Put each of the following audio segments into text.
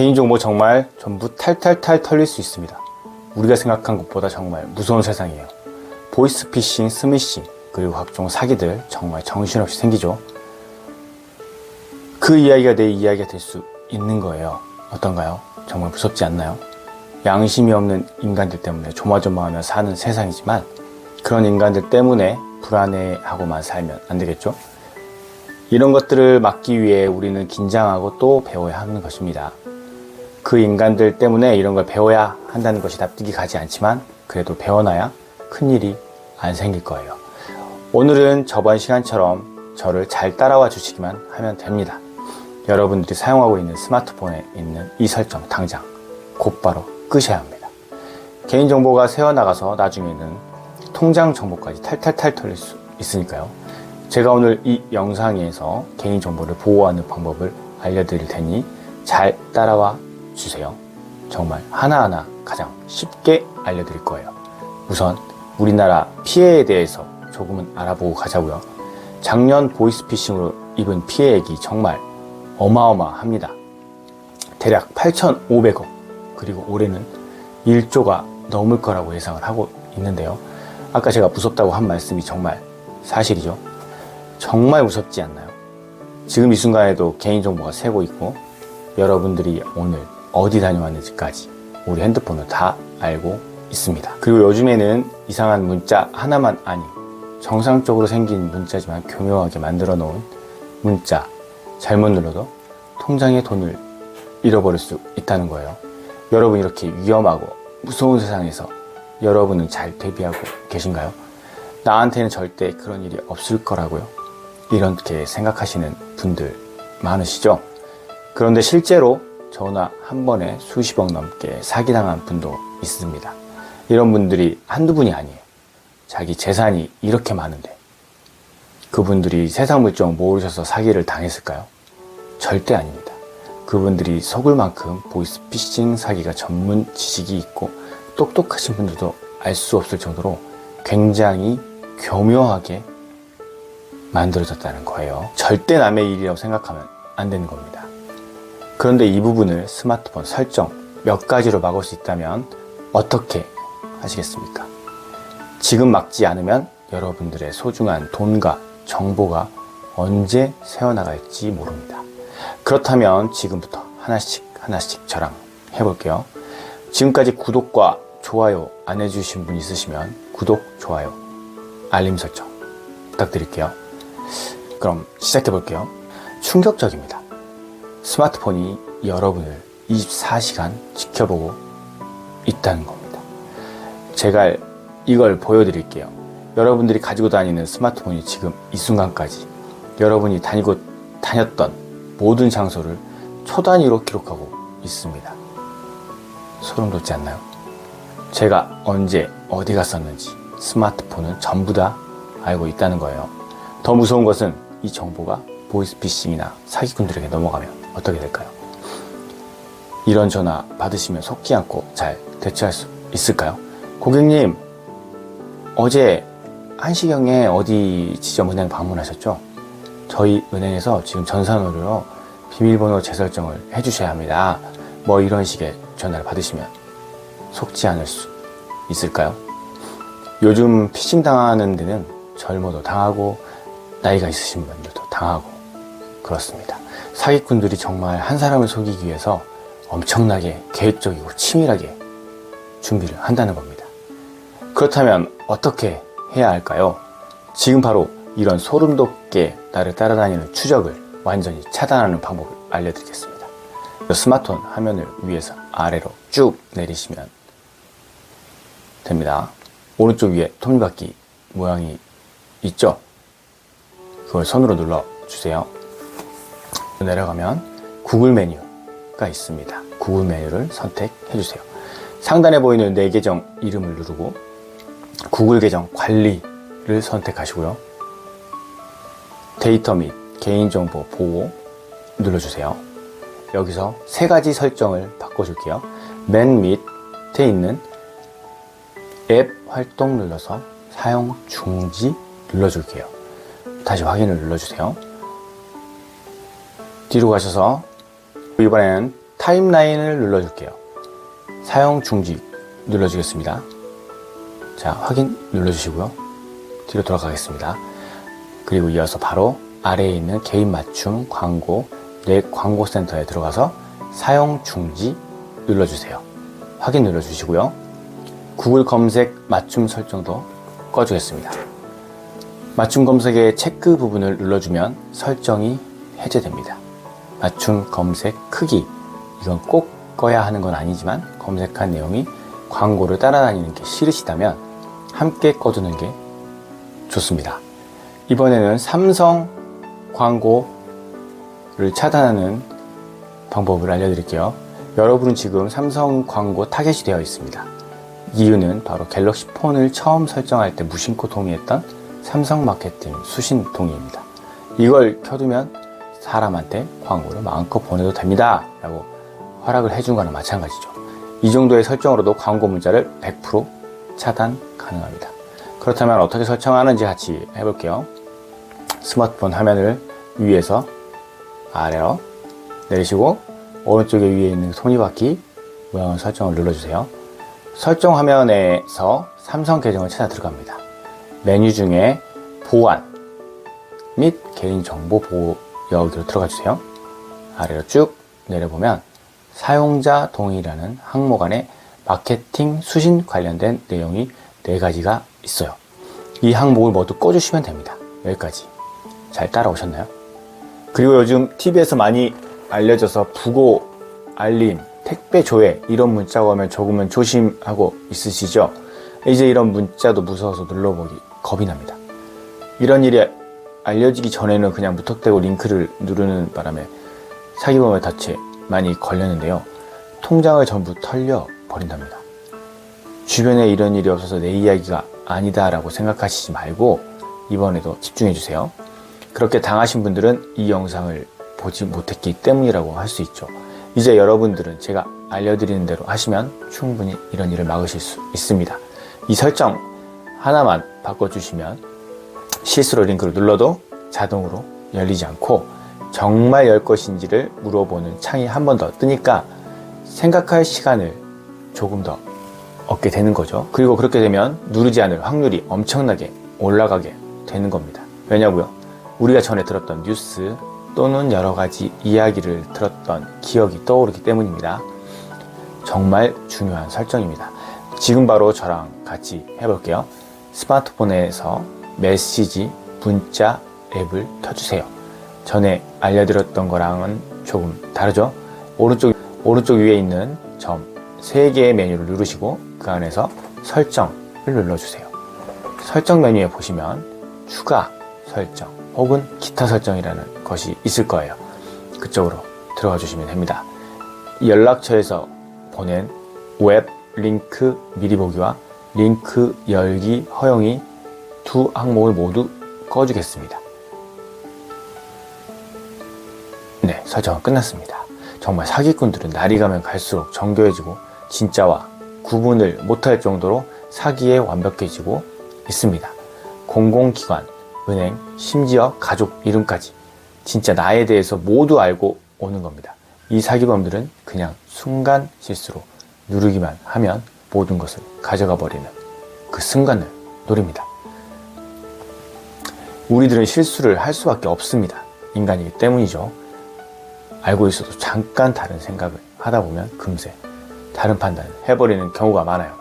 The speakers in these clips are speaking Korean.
개인정보 정말 전부 탈탈탈 털릴 수 있습니다. 우리가 생각한 것보다 정말 무서운 세상이에요. 보이스피싱, 스미싱, 그리고 각종 사기들 정말 정신없이 생기죠. 그 이야기가 내 이야기가 될 수 있는 거예요. 어떤가요? 정말 무섭지 않나요? 양심이 없는 인간들 때문에 조마조마하며 사는 세상이지만 그런 인간들 때문에 불안해하고만 살면 안 되겠죠? 이런 것들을 막기 위해 우리는 긴장하고 또 배워야 하는 것입니다. 그 인간들 때문에 이런 걸 배워야 한다는 것이 납득이 가지 않지만 그래도 배워놔야 큰일이 안 생길 거예요. 오늘은 저번 시간처럼 저를 잘 따라와 주시기만 하면 됩니다. 여러분들이 사용하고 있는 스마트폰에 있는 이 설정 당장 곧바로 끄셔야 합니다. 개인정보가 새어나가서 나중에는 통장 정보까지 탈탈탈 털릴 수 있으니까요. 제가 오늘 이 영상에서 개인정보를 보호하는 방법을 알려드릴 테니 잘 따라와 주세요. 정말 하나하나 가장 쉽게 알려드릴 거예요. 우선 우리나라 피해에 대해서 조금은 알아보고 가자고요. 작년 보이스피싱으로 입은 피해액이 정말 어마어마합니다. 대략 8,500억 그리고 올해는 1조가 넘을 거라고 예상을 하고 있는데요. 아까 제가 무섭다고 한 말씀이 정말 사실이죠. 정말 무섭지 않나요? 지금 이 순간에도 개인정보가 새고 있고 여러분들이 오늘 어디 다녀왔는지까지 우리 핸드폰을 다 알고 있습니다. 그리고 요즘에는 이상한 문자 하나만 아닌 정상적으로 생긴 문자지만 교묘하게 만들어 놓은 문자 잘못 눌러도 통장에 돈을 잃어버릴 수 있다는 거예요. 여러분 이렇게 위험하고 무서운 세상에서 여러분은 잘 대비하고 계신가요? 나한테는 절대 그런 일이 없을 거라고요. 이렇게 생각하시는 분들 많으시죠? 그런데 실제로 전화 한 번에 수십억 넘게 사기당한 분도 있습니다. 이런 분들이 한두 분이 아니에요. 자기 재산이 이렇게 많은데 그분들이 세상 물정 모르셔서 사기를 당했을까요? 절대 아닙니다. 그분들이 속을 만큼 보이스피싱 사기가 전문 지식이 있고 똑똑하신 분들도 알 수 없을 정도로 굉장히 교묘하게 만들어졌다는 거예요. 절대 남의 일이라고 생각하면 안 되는 겁니다. 그런데 이 부분을 스마트폰 설정 몇 가지로 막을 수 있다면 어떻게 하시겠습니까? 지금 막지 않으면 여러분들의 소중한 돈과 정보가 언제 새어나갈지 모릅니다. 그렇다면 지금부터 하나씩 하나씩 저랑 해볼게요. 지금까지 구독과 좋아요 안 해주신 분 있으시면 구독, 좋아요, 알림 설정 부탁드릴게요. 그럼 시작해 볼게요. 충격적입니다. 스마트폰이 여러분을 24시간 지켜보고 있다는 겁니다. 제가 이걸 보여드릴게요. 여러분들이 가지고 다니는 스마트폰이 지금 이 순간까지 여러분이 다니고 다녔던 모든 장소를 초 단위로 기록하고 있습니다. 소름 돋지 않나요? 제가 언제 어디 갔었는지 스마트폰은 전부 다 알고 있다는 거예요. 더 무서운 것은 이 정보가 보이스피싱이나 사기꾼들에게 넘어가면 어떻게 될까요? 이런 전화 받으시면 속지 않고 잘 대처할 수 있을까요? 고객님, 어제 1시경에 어디 지점은행 방문하셨죠? 저희 은행에서 지금 전산으로 비밀번호 재설정을 해주셔야 합니다. 뭐 이런 식의 전화를 받으시면 속지 않을 수 있을까요? 요즘 피싱 당하는 데는 젊어도 당하고 나이가 있으신 분들도 당하고 그렇습니다. 사기꾼들이 정말 한 사람을 속이기 위해서 엄청나게 계획적이고 치밀하게 준비를 한다는 겁니다. 그렇다면 어떻게 해야 할까요? 지금 바로 이런 소름 돋게 나를 따라다니는 추적을 완전히 차단하는 방법을 알려드리겠습니다. 스마트폰 화면을 위에서 아래로 쭉 내리시면 됩니다. 오른쪽 위에 톱니바퀴 모양이 있죠? 그걸 손으로 눌러주세요. 내려가면 구글 메뉴가 있습니다. 구글 메뉴를 선택해 주세요. 상단에 보이는 내 계정 이름을 누르고 구글 계정 관리를 선택하시고요. 데이터 및 개인정보 보호 눌러주세요. 여기서 세 가지 설정을 바꿔줄게요. 맨 밑에 있는 앱 활동 눌러서 사용 중지 눌러줄게요. 다시 확인을 눌러주세요. 뒤로 가셔서 이번엔 타임라인을 눌러줄게요. 사용 중지 눌러주겠습니다. 자, 확인 눌러주시고요. 뒤로 돌아가겠습니다. 그리고 이어서 바로 아래에 있는 개인 맞춤 광고 내 광고 센터에 들어가서 사용 중지 눌러주세요. 확인 눌러주시고요. 구글 검색 맞춤 설정도 꺼주겠습니다. 맞춤 검색의 체크 부분을 눌러주면 설정이 해제됩니다. 맞춤 검색 크기 이건 꼭 꺼야 하는 건 아니지만 검색한 내용이 광고를 따라다니는 게 싫으시다면 함께 꺼두는 게 좋습니다. 이번에는 삼성 광고를 차단하는 방법을 알려드릴게요. 여러분은 지금 삼성 광고 타겟이 되어 있습니다. 이유는 바로 갤럭시 폰을 처음 설정할 때 무심코 동의했던 삼성 마케팅 수신 동의입니다. 이걸 켜두면 사람한테 광고를 마음껏 보내도 됩니다. 라고 허락을 해준 거나 마찬가지죠. 이 정도의 설정으로도 광고 문자를 100% 차단 가능합니다. 그렇다면 어떻게 설정하는지 같이 해볼게요. 스마트폰 화면을 위에서 아래로 내리시고 오른쪽에 위에 있는 손이바퀴 모양을 설정을 눌러주세요. 설정 화면에서 삼성 계정을 찾아 들어갑니다. 메뉴 중에 보안 및 개인정보 보호 여기로 들어가 주세요. 아래로 쭉 내려보면 사용자 동의라는 항목 안에 마케팅 수신 관련된 내용이 네 가지가 있어요. 이 항목을 모두 꺼주시면 됩니다. 여기까지. 잘 따라오셨나요? 그리고 요즘 TV에서 많이 알려져서 부고, 알림, 택배 조회 이런 문자가 오면 조금은 조심하고 있으시죠? 이제 이런 문자도 무서워서 눌러보기 겁이 납니다. 이런 일이 알려지기 전에는 그냥 무턱대고 링크를 누르는 바람에 사기범의 덫에 많이 걸렸는데요. 통장을 전부 털려 버린답니다. 주변에 이런 일이 없어서 내 이야기가 아니다라고 생각하시지 말고 이번에도 집중해 주세요. 그렇게 당하신 분들은 이 영상을 보지 못했기 때문이라고 할 수 있죠. 이제 여러분들은 제가 알려드리는 대로 하시면 충분히 이런 일을 막으실 수 있습니다. 이 설정 하나만 바꿔주시면 실수로 링크를 눌러도 자동으로 열리지 않고 정말 열 것인지를 물어보는 창이 한 번 더 뜨니까 생각할 시간을 조금 더 얻게 되는 거죠. 그리고 그렇게 되면 누르지 않을 확률이 엄청나게 올라가게 되는 겁니다. 왜냐고요? 우리가 전에 들었던 뉴스 또는 여러 가지 이야기를 들었던 기억이 떠오르기 때문입니다. 정말 중요한 설정입니다. 지금 바로 저랑 같이 해볼게요. 스마트폰에서 메시지, 문자 앱을 켜주세요. 전에 알려드렸던 거랑은 조금 다르죠? 오른쪽, 오른쪽 위에 있는 점 3개의 메뉴를 누르시고 그 안에서 설정을 눌러주세요. 설정 메뉴에 보시면 추가 설정 혹은 기타 설정이라는 것이 있을 거예요. 그쪽으로 들어가 주시면 됩니다. 연락처에서 보낸 웹 링크 미리 보기와 링크 열기 허용이 두 항목을 모두 꺼주겠습니다. 네, 설정은 끝났습니다. 정말 사기꾼들은 날이 가면 갈수록 정교해지고 진짜와 구분을 못할 정도로 사기에 완벽해지고 있습니다. 공공기관, 은행, 심지어 가족 이름까지 진짜 나에 대해서 모두 알고 오는 겁니다. 이 사기범들은 그냥 순간 실수로 누르기만 하면 모든 것을 가져가 버리는 그 순간을 노립니다. 우리들은 실수를 할 수밖에 없습니다. 인간이기 때문이죠. 알고 있어도 잠깐 다른 생각을 하다 보면 금세 다른 판단을 해버리는 경우가 많아요.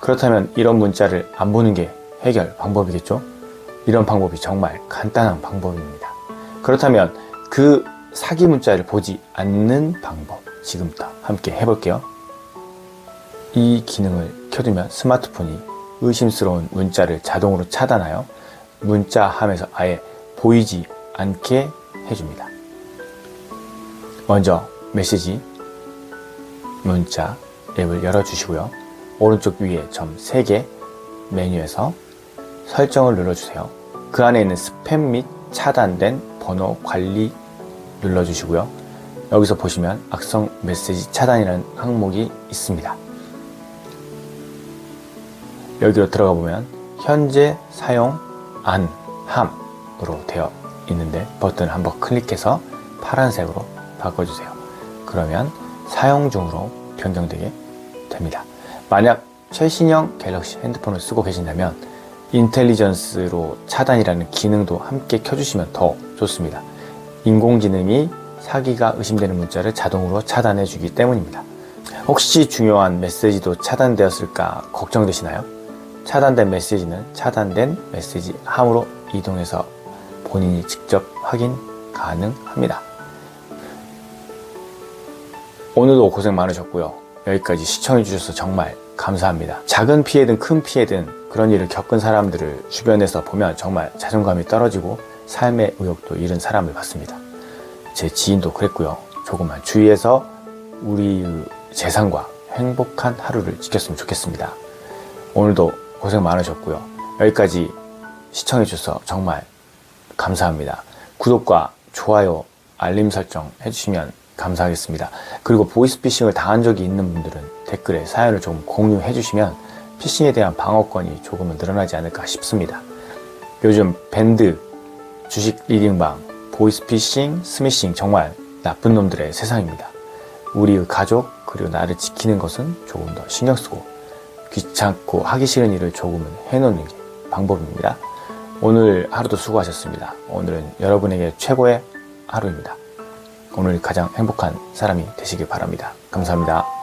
그렇다면 이런 문자를 안 보는 게 해결 방법이겠죠? 이런 방법이 정말 간단한 방법입니다. 그렇다면 그 사기 문자를 보지 않는 방법 지금부터 함께 해볼게요. 이 기능을 켜두면 스마트폰이 의심스러운 문자를 자동으로 차단하여 문자함에서 아예 보이지 않게 해줍니다. 먼저 메시지, 문자 앱을 열어주시고요. 오른쪽 위에 점 3개 메뉴에서 설정을 눌러주세요. 그 안에 있는 스팸 및 차단된 번호 관리 눌러주시고요. 여기서 보시면 악성 메시지 차단이라는 항목이 있습니다. 여기로 들어가 보면 현재 사용 안 함으로 되어 있는데 버튼을 한번 클릭해서 파란색으로 바꿔주세요. 그러면 사용 중으로 변경되게 됩니다. 만약 최신형 갤럭시 핸드폰을 쓰고 계신다면 인텔리전스로 차단이라는 기능도 함께 켜주시면 더 좋습니다. 인공지능이 사기가 의심되는 문자를 자동으로 차단해 주기 때문입니다. 혹시 중요한 메시지도 차단되었을까 걱정되시나요? 차단된 메시지는 차단된 메시지 함으로 이동해서 본인이 직접 확인 가능합니다. 오늘도 고생 많으셨고요. 여기까지 시청해주셔서 정말 감사합니다. 작은 피해든 큰 피해든 그런 일을 겪은 사람들을 주변에서 보면 정말 자존감이 떨어지고 삶의 의욕도 잃은 사람을 봤습니다. 제 지인도 그랬고요. 조금만 주의해서 우리의 재산과 행복한 하루를 지켰으면 좋겠습니다. 오늘도 고생 많으셨고요. 여기까지 시청해주셔서 정말 감사합니다. 구독과 좋아요, 알림 설정 해주시면 감사하겠습니다. 그리고 보이스피싱을 당한 적이 있는 분들은 댓글에 사연을 좀 공유해 주시면 피싱에 대한 방어권이 조금은 늘어나지 않을까 싶습니다. 요즘 밴드, 주식 리딩방, 보이스피싱, 스미싱 정말 나쁜 놈들의 세상입니다. 우리의 가족 그리고 나를 지키는 것은 조금 더 신경 쓰고 귀찮고 하기 싫은 일을 조금은 해놓는 게 방법입니다. 오늘 하루도 수고하셨습니다. 오늘은 여러분에게 최고의 하루입니다. 오늘 가장 행복한 사람이 되시길 바랍니다. 감사합니다.